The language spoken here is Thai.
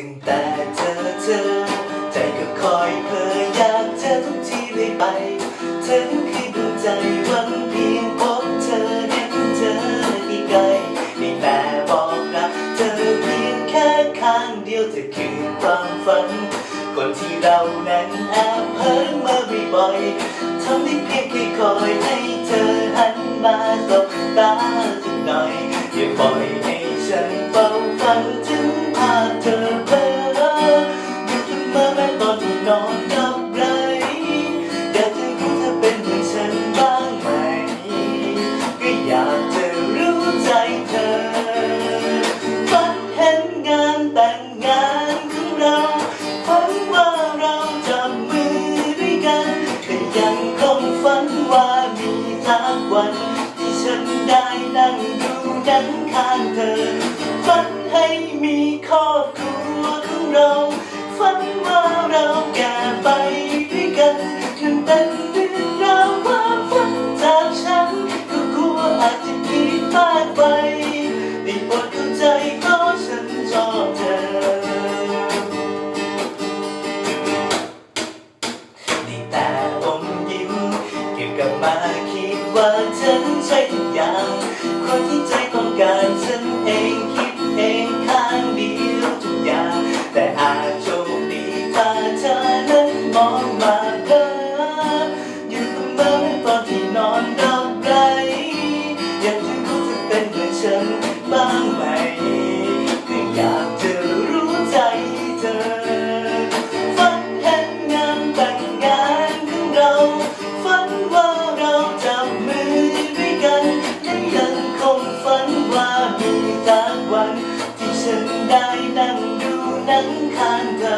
ตั้งแต่เจอเธอ ใจก็คอยเพ้ออยากเจอทุกทีเลยไป เธอนั้นคือดวงใจหวังเพียงพบเธอเห็นเธอที่ไกลได้แต่บอกรักเธอเพียงแค่ข้างเดียวเธอคือความฝัน คนที่เรานั้นแอบเพ้อมาบ่อยๆทำได้เพียงแค่คอยให้เธอหันมาสบตาสักหน่อยอย่าปล่อยให้ฉันเฝ้าฝัน ยังคงฝันว่ามีสักวัน ที่ฉันได้นั่งดูหนังข้างเธอ ฝันให้มีครอบครัวของเรา ฝัน เก็บกลับมาคิดว่าฉันใช่ทุกอย่างคนที่ใจต้องการฉันเองคิดเองข้างเดียวทุกอย่าง แต่อาจโชคดีถ้าเธอนั้นมองมาเพ้ออยู่เสมอตอนที่นอนรับไรอยากจะรู้จะเป็นเหมือนฉันบ้างไหมก็อยาก วันที่ฉันได้นั่งดูหนังข้างเธอ